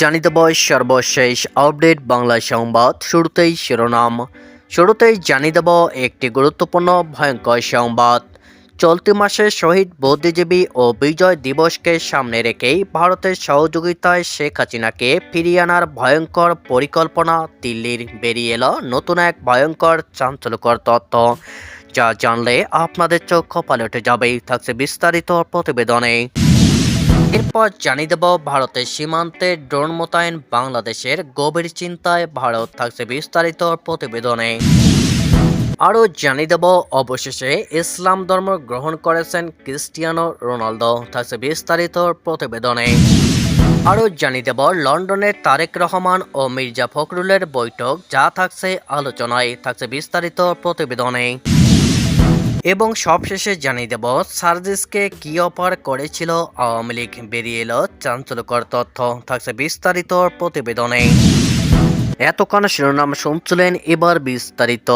জানিয়ে দেব সর্বশেষ আপডেট বাংলা সংবাদ শুরুতেই শিরোনাম। শুরুতেই জানিয়ে দেব একটি গুরুত্বপূর্ণ ভয়ঙ্কর সংবাদ। চলতি মাসে শহীদ বুদ্ধিজীবী ও বিজয় দিবসকে সামনে রেখেই ভারতের সহযোগিতায় শেখ হাসিনাকে ফিরিয়ে আনার ভয়ঙ্কর পরিকল্পনা দিল্লির বেরিয়ে এলো নতুন এক ভয়ঙ্কর চাঞ্চল্যকর তথ্য। যা জানলে আপনাদের চোখ উঠে যাবেই, থাকছে বিস্তারিত প্রতিবেদনে। এরপর জানিয়ে দেব ভারতের সীমান্তে ড্রোন মোতায়েন বাংলাদেশের গভীর চিন্তায় ভারত থাকছে বিস্তারিত প্রতিবেদনে। আরও জানিয়ে দেব, অবশেষে ইসলাম ধর্ম গ্রহণ করেছেন ক্রিস্টিয়ানো রোনালদো, থাকছে বিস্তারিত প্রতিবেদনে। আরও জানিয়ে দেব, লন্ডনের তারেক রহমান ও মির্জা ফখরুলের বৈঠক, যা থাকছে আলোচনায়, থাকছে বিস্তারিত প্রতিবেদনে। এবং সবশেষে জানিয়ে দেব, সার্জিসকে কি অফার করেছিল আওয়ামী লীগ? বেরিয়ে এলো চাঞ্চল্যকর তথ্য। থাকছে বিস্তারিত প্রতিবেদনে। এতক্ষণ শিরোনাম শুনছিলেন এবার বিস্তারিত।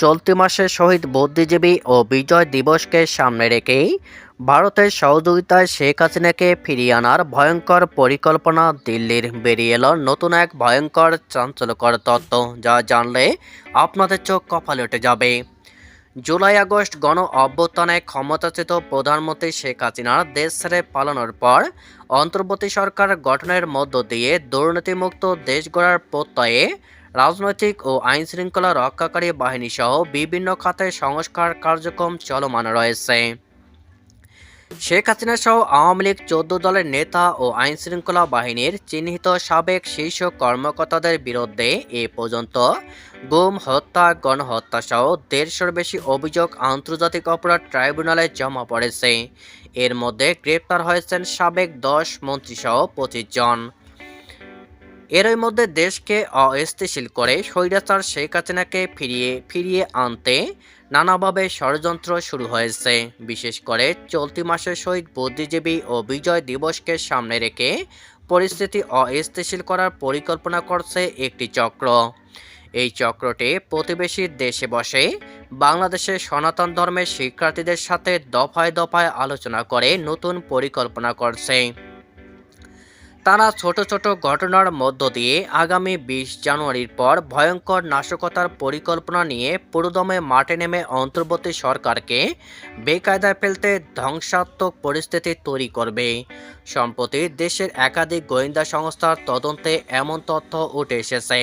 চলতি মাসে শহীদ বুদ্ধিজীবী ও বিজয় দিবসকে সামনে রেখেই ভারতের সহযোগিতায় শেখ হাসিনাকে ফিরিয়ে আনার ভয়ঙ্কর পরিকল্পনা দিল্লির। বেরিয়ে এলো নতুন এক ভয়ঙ্কর, চাঞ্চল্যকর তত্ত্ব যা জানলে আপনাদের চোখ কপালে উঠে যাবে। জুলাই আগস্ট গণ অভ্যুত্থানে ক্ষমতাচ্যুত প্রধানমন্ত্রী শেখ হাসিনার দেশ ছেড়ে পালানোর পর অন্তর্বর্তী সরকার গঠনের মধ্য দিয়ে দুর্নীতিমুক্ত দেশ গড়ার প্রত্যয়ে রাজনৈতিক ও আইন শৃঙ্খলা রক্ষাকারী বাহিনী সহ বিভিন্ন খাতে সংস্কার কার্যক্রম চলমান রয়েছে। শেখ হাসিনা সহ আওয়ামী লীগ চোদ্দ দলের নেতা ও আইন শৃঙ্খলা বাহিনীর চিহ্নিত সাবেক শীর্ষ কর্মকর্তাদের বিরুদ্ধে এ পর্যন্ত গুম, হত্যা, গণহত্যা সহ দেড়শোর বেশি অভিযোগ আন্তর্জাতিক অপরাধ ট্রাইব্যুনালে জমা পড়েছে। এর মধ্যে গ্রেপ্তার হয়েছেন সাবেক দশ মন্ত্রীসহ পঁচিশ জন। এরই মধ্যে দেশকে অস্থিতিশীল করে স্বৈরাচার শেখ হাসিনাকে ফিরিয়ে ফিরিয়ে আনতে নানাভাবে ষড়যন্ত্র শুরু হয়েছে। বিশেষ করে চলতি মাসে শহীদ বুদ্ধিজীবী ও বিজয় দিবসকে সামনে রেখে পরিস্থিতি অস্থিতিশীল করার পরিকল্পনা করছে একটি চক্র। এই চক্রটি প্রতিবেশী দেশে বসে বাংলাদেশের সনাতন ধর্মের শিক্ষার্থীদের সাথে দফায় দফায় আলোচনা করে নতুন পরিকল্পনা করছে। তারা ছোট ছোট ঘটনার মধ্য দিয়ে আগামী বিশ জানুয়ারির পর ভয়ঙ্কর নাশকতার পরিকল্পনা নিয়ে পুরোদমে মাঠে নেমে অন্তর্বর্তী সরকারকে বেকায়দায় ফেলতে ধ্বংসাত্মক পরিস্থিতি তৈরি করবে। সম্প্রতি দেশের একাধিক গোয়েন্দা সংস্থার তদন্তে এমন তথ্য উঠে এসেছে।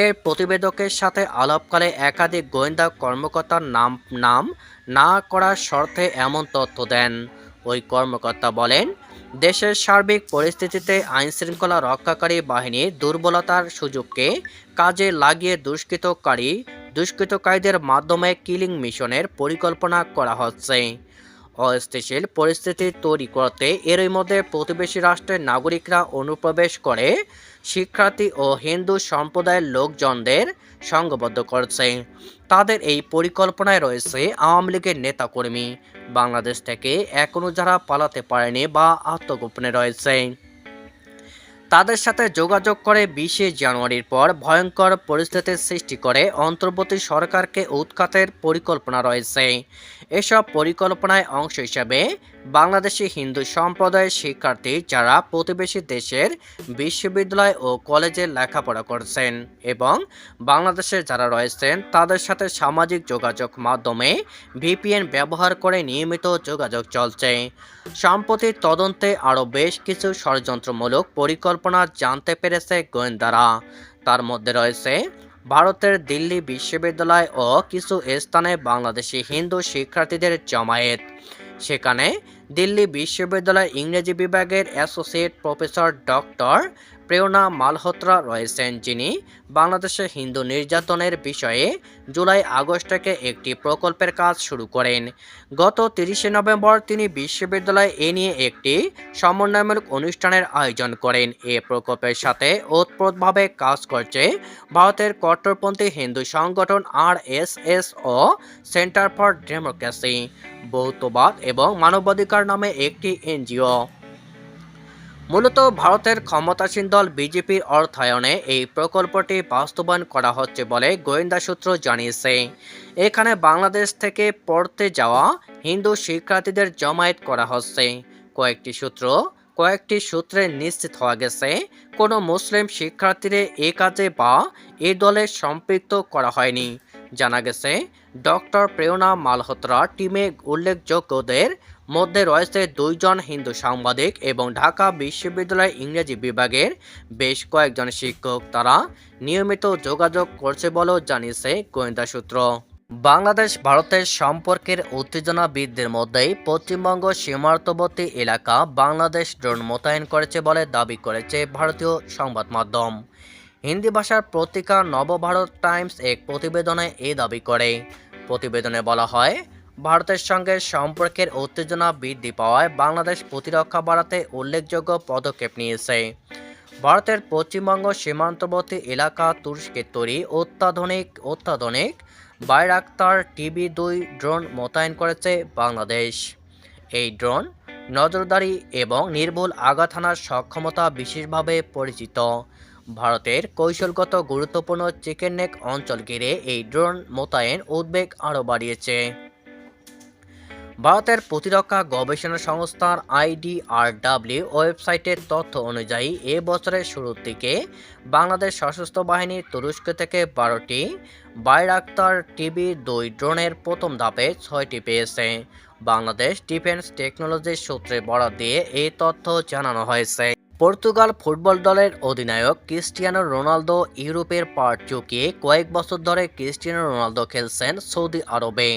এর প্রতিবেদকের সাথে আলাপকালে একাধিক গোয়েন্দা কর্মকর্তার নাম নাম না করার শর্তে এমন তথ্য দেন। ওই কর্মকর্তা বলেন, দেশের সার্বিক পরিস্থিতিতে আইন শৃঙ্খলা রক্ষাকারী বাহিনীর দুর্বলতার সুযোগকে কাজে লাগিয়ে দুষ্কৃতকারী, দুষ্কৃতকারীদের মাধ্যমে কিলিং মিশনের পরিকল্পনা করা হচ্ছে। অস্থিতিশীল পরিস্থিতি তৈরি করতে এরই মধ্যে প্রতিবেশী রাষ্ট্রের নাগরিকরা অনুপ্রবেশ করে শিক্ষার্থী ও হিন্দু সম্প্রদায়ের লোকজনদের সংঘবদ্ধ করছে। তাদের এই পরিকল্পনায় রয়েছে আওয়ামী লীগের নেতাকর্মী। বাংলাদেশ থেকে এখনও যারা পালাতে পারেনি বা আত্মগোপনে রয়েছে। তাদের সাথে যোগাযোগ করে বিশে জানুয়ারির পর ভয়ঙ্কর পরিস্থিতির সৃষ্টি করে অন্তর্বর্তী সরকারকে উৎখাতের পরিকল্পনা রয়েছে। এসব পরিকল্পনায় অংশ হিসাবে বাংলাদেশি হিন্দু সম্প্রদায়ের শিক্ষার্থী যারা প্রতিবেশী দেশের বিশ্ববিদ্যালয় ও কলেজে লেখাপড়া করছেন এবং বাংলাদেশে যারা রয়েছেন, তাদের সাথে সামাজিক যোগাযোগ মাধ্যমে ভিপিএন ব্যবহার করে নিয়মিত যোগাযোগ চলছে। সম্প্রতি তদন্তে আরও বেশ কিছু ষড়যন্ত্রমূলক পরিকল্পনা জানতে পেরেছে গোয়েন্দারা। তার মধ্যে রয়েছে ভারতের দিল্লি বিশ্ববিদ্যালয় ও কিছু স্থানে বাংলাদেশি হিন্দু শিক্ষার্থীদের জমায়েত। সেখানে দিল্লি বিশ্ববিদ্যালয় ইংরেজি বিভাগের অ্যাসোসিয়েট প্রফেসর ডক্টর প্রেরণা মালহোত্রা রয়েছেন যিনি বাংলাদেশে হিন্দু নির্যাতনের বিষয়ে জুলাই আগস্ট থেকে একটি প্রকল্পের কাজ শুরু করেন। গত তিরিশে নভেম্বর তিনি বিশ্ববিদ্যালয়ে এ নিয়ে একটি সমন্বয়মূলক অনুষ্ঠানের আয়োজন করেন। এ প্রকল্পের সাথে ওতপ্রোতভাবে কাজ করছে ভারতের কট্টরপন্থী হিন্দু সংগঠন আর এস এস ও সেন্টার ফর ডেমোক্রেসি বহুত্ববাদ এবং মানবাধিকার নামে একটি এনজিও। মূলত ভারতের ক্ষমতাসীন দল বিজেপির অর্থায়নে এই প্রকল্পটি বাস্তবায়ন করা হচ্ছে বলে গোয়েন্দা সূত্র জানিয়েছে। এখানে বাংলাদেশ থেকে পড়তে যাওয়া হিন্দু শিক্ষার্থীদের জমায়েত করা হচ্ছে। কয়েকটি সূত্র, কয়েকটি সূত্রে নিশ্চিত হওয়া গেছে, কোনো মুসলিম শিক্ষার্থীরে এ কাজে বা এ দলে সম্পৃক্ত করা হয়নি। জানা গেছে, ডক্টর প্রেরণা মালহোত্রা টিমে উল্লেখযোগ্যদের মধ্যে রয়েছে দুইজন হিন্দু সাংবাদিক এবং ঢাকা বিশ্ববিদ্যালয় ইংরেজি বিভাগের বেশ কয়েকজন শিক্ষক। তারা নিয়মিত যোগাযোগ করছে বলেও জানিয়েছে গোয়েন্দা সূত্র। বাংলাদেশ ভারতের সম্পর্কের উত্তেজনা বৃদ্ধির মধ্যেই পশ্চিমবঙ্গ সীমান্তবর্তী এলাকা বাংলাদেশ ড্রোন মোতায়েন করেছে বলে দাবি করেছে ভারতীয় সংবাদ মাধ্যম। হিন্দি ভাষার পত্রিকা নবভারত টাইমস এক প্রতিবেদনে এ দাবি করে। প্রতিবেদনে বলা হয়, ভারতের সঙ্গে সম্পর্কের উত্তেজনা বৃদ্ধি পাওয়ায় বাংলাদেশ প্রতিরক্ষা বাড়াতে উল্লেখযোগ্য পদক্ষেপ নিয়েছে। ভারতের পশ্চিমবঙ্গ সীমান্তবর্তী এলাকা তুরস্কের তৈরি অত্যাধুনিক অত্যাধুনিক বাইরাক্তার টিভি দুই ড্রোন মোতায়েন করেছে বাংলাদেশ। এই ড্রোন নজরদারি এবং নির্ভুল আঘাত হানার সক্ষমতা বিশেষভাবে পরিচিত। ভারতের কৌশলগত গুরুত্বপূর্ণ চিকেন নেক অঞ্চল ঘিরে এই ড্রোন মোতায়েন উদ্বেগ আরও বাড়িয়েছে। ভারতের প্রতিরক্ষা গবেষণা সংস্থার আইডিআরডাব্লিউ ওয়েবসাইটের তথ্য অনুযায়ী, এ বছরের শুরুর দিকে বাংলাদেশ সশস্ত্র বাহিনী তুরস্ক থেকে বারোটি, বাইরাক্তার টিভি দুই ড্রোনের প্রথম ধাপে ছয়টি পেয়েছে। বাংলাদেশ ডিফেন্স টেকনোলজির সূত্রে বরাদ দিয়ে এই তথ্য জানানো হয়েছে। পর্তুগাল ফুটবল দলের অধিনায়ক ক্রিস্টিয়ানো রোনালদো ইউরোপের পার্ট চুকিয়ে কয়েক বছর ধরে ক্রিস্টিয়ানো রোনালদো খেলছেন সৌদি আরবে।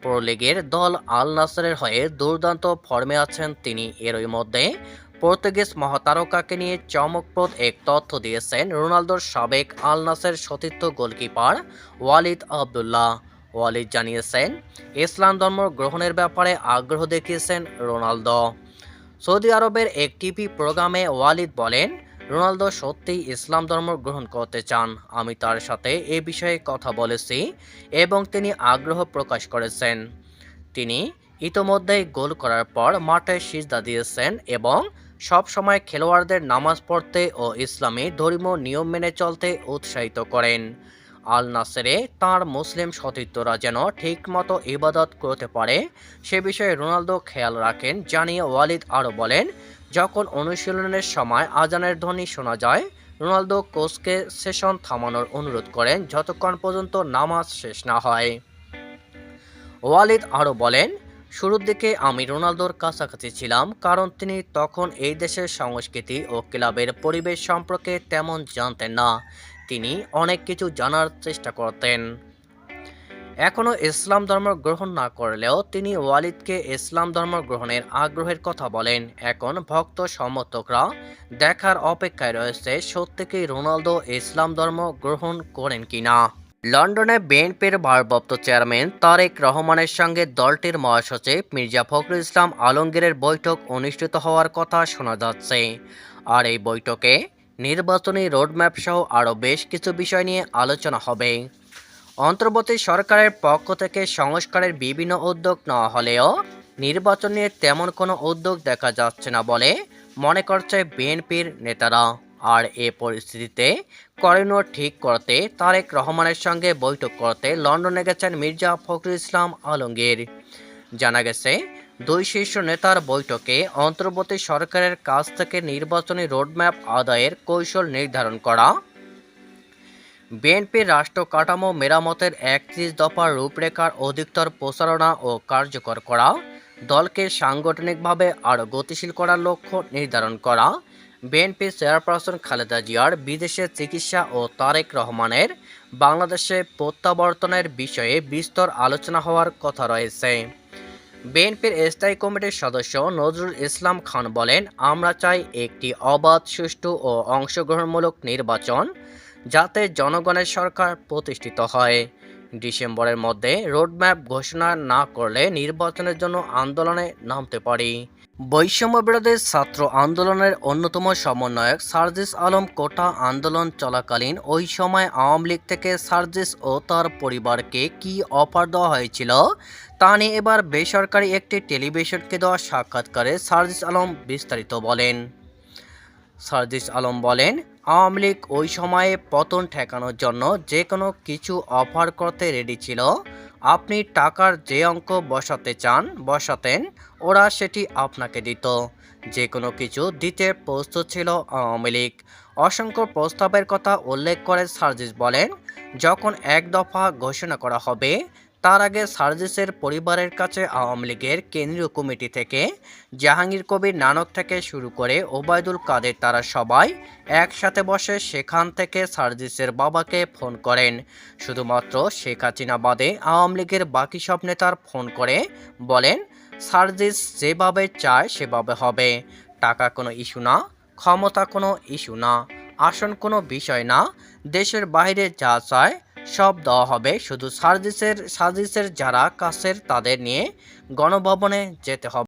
প্রো লিগের দল আল নাসরের হয়ে দুর্দান্ত ফর্মে আছেন তিনি। এরই মধ্যে পর্তুগিজ মহাতারকাকে নিয়ে চমকপ্রদ এক তথ্য দিয়েছেন রোনালদোর সাবেক আল নাসের সতীর্থ গোলকিপার ওয়ালিদ আবদুল্লাহ। ওয়ালিদ জানিয়েছেন, ইসলাম ধর্ম গ্রহণের ব্যাপারে আগ্রহ দেখিয়েছেন রোনালদো। সৌদি আরবের এক টিভি প্রোগ্রামে ওয়ালিদ বলেন, রোনালদো সত্যিই ইসলাম ধর্ম গ্রহণ করতে চান। আমি তার সাথে এ বিষয়ে কথা বলেছি এবং তিনি আগ্রহ প্রকাশ করেছেন। তিনি ইতোমধ্যেই গোল করার পর মাঠে সিজদা দিয়েছেন এবং সব সময় খেলোয়াড়দের নামাজ পড়তে ও ইসলামী ধর্মীয় নিয়ম মেনে চলতে উৎসাহিত করেন। আল নাসেরে তার মুসলিম সতীর্থরা যেন ঠিকমতো ইবাদত করতে পারে, সে বিষয়ে রোনালদো খেয়াল রাখেন, জানিয়ে ওয়ালিদ আরও বলেন, যখন অনুশীলনের সময় আজানের ধ্বনি শোনা যায়, রোনালদো কোচকে সেশন থামানোর অনুরোধ করেন যতক্ষণ পর্যন্ত নামাজ শেষ না হয়। ওয়ালিদ আরও বলেন, শুরুর দিকে আমি রোনালদোর কাছাকাছি ছিলাম, কারণ তিনি তখন এই দেশের সংস্কৃতি ও ক্লাবের পরিবেশ সম্পর্কে তেমন জানতেন না। তিনি অনেক কিছু জানার চেষ্টা করতেন। এখনও ইসলাম ধর্ম গ্রহণ না করলেও তিনি ওয়ালিদকে ইসলাম ধর্ম গ্রহণের আগ্রহের কথা বলেন। এখন ভক্ত সমর্থকরা দেখার অপেক্ষায় রয়েছে সত্যিই রোনালদো ইসলাম ধর্ম গ্রহণ করেন কিনা। লন্ডনে বিএনপির ভারপ্রাপ্ত চেয়ারম্যান তারেক রহমানের সঙ্গে দলটির মহাসচিব মির্জা ফখরুল ইসলাম আলমগীরের বৈঠক অনুষ্ঠিত হওয়ার কথা শোনা যাচ্ছে। আর এই বৈঠকে নির্বাচনী রোডম্যাপ সহ আরও বেশ কিছু বিষয় নিয়ে আলোচনা হবে। অন্তর্বর্তী সরকারের পক্ষ থেকে সংস্কারের বিভিন্ন উদ্যোগ নেওয়া হলেও নির্বাচন নিয়ে তেমন কোনো উদ্যোগ দেখা যাচ্ছে না বলে মনে করছে বিএনপির নেতারা। আর এ পরিস্থিতিতে করণীয় ঠিক করতে তারেক রহমানের সঙ্গে বৈঠক করতে লন্ডনে গেছেন মির্জা ফখরুল ইসলাম আলমগীর। জানা গেছে দুই শীর্ষ নেতার বৈঠকে অন্তর্বর্তী সরকারের কাছ থেকে নির্বাচনী রোডম্যাপ আদায়ের কৌশল নির্ধারণ করা। বিএনপির রাষ্ট্র কাঠামো মেরামতের একত্রিশ দফার রূপরেখার অধিকতর প্রচারণা ও কার্যকর করা, দলকে সাংগঠনিকভাবে আরও গতিশীল করার লক্ষ্য নির্ধারণ করা, বিএনপি চেয়ারপারসন খালেদা জিয়ার বিদেশে চিকিৎসা ও তারেক রহমানের, বাংলাদেশে প্রত্যাবর্তনের বিষয়ে বিস্তর আলোচনা হওয়ার কথা রয়েছে। বিএনপির স্থায়ী কমিটির সদস্য নজরুল ইসলাম খান বলেন, আমরা চাই একটি অবাধ, সুষ্ঠু ও অংশগ্রহণমূলক নির্বাচন যাতে জনগণের সরকার প্রতিষ্ঠিত হয়। ডিসেম্বরের মধ্যে রোডম্যাপ ঘোষণা না করলে নির্বাচনের জন্য আন্দোলনে নামতে পারি। বৈষম্য বিরোধী ছাত্র আন্দোলনের অন্যতম সমন্বয়ক সার্জিস আলম কোটা আন্দোলন চলাকালীন ওই সময় আওয়ামী লীগ থেকে সার্জিস ও তার পরিবারকে কি অফার দেওয়া হয়েছিল? তা নিয়ে এবার বেসরকারি একটি টেলিভিশনকে দেওয়া সাক্ষাৎকারে সার্জিস আলম বিস্তারিত বলেন। সার্জিস আলম বলেন, আওয়ামী লীগ ওই সময়ে পতন ঠেকানোর জন্য যে কোনো কিছু অফার করতে রেডি ছিল। আপনি টাকার যে অঙ্ক বসাতে চান, বসাতেন, ওরা সেটি আপনাকে দিত। যে কোনো কিছু দিতে প্রস্তুত ছিল আওয়ামী লীগ। অসংখ্য প্রস্তাবের কথা উল্লেখ করে সার্জিস বলেন, যখন এক দফা ঘোষণা করা হবে তার আগে সার্জিসের পরিবারের কাছে আওয়ামী লীগের কেন্দ্রীয় কমিটি থেকে জাহাঙ্গীর কবির নানক থেকে শুরু করে ওবায়দুল কাদের তারা সবাই একসাথে বসে সেখান থেকে সার্জিসের বাবাকে ফোন করেন। শুধুমাত্র শেখ হাসিনা বাদে আওয়ামী লীগের বাকি সব নেতার ফোন করে বলেন, সার্জিস যেভাবে চায় সেভাবে হবে। টাকা কোনো ইস্যু না, ক্ষমতা কোনো ইস্যু না, আসন কোনো বিষয় না, দেশের বাইরে যা চায় সব দেওয়া হবে। শুধু সার্ভিসের সার্ভিসের যারা কাছের তাদের নিয়ে গণভবনে যেতে হবে।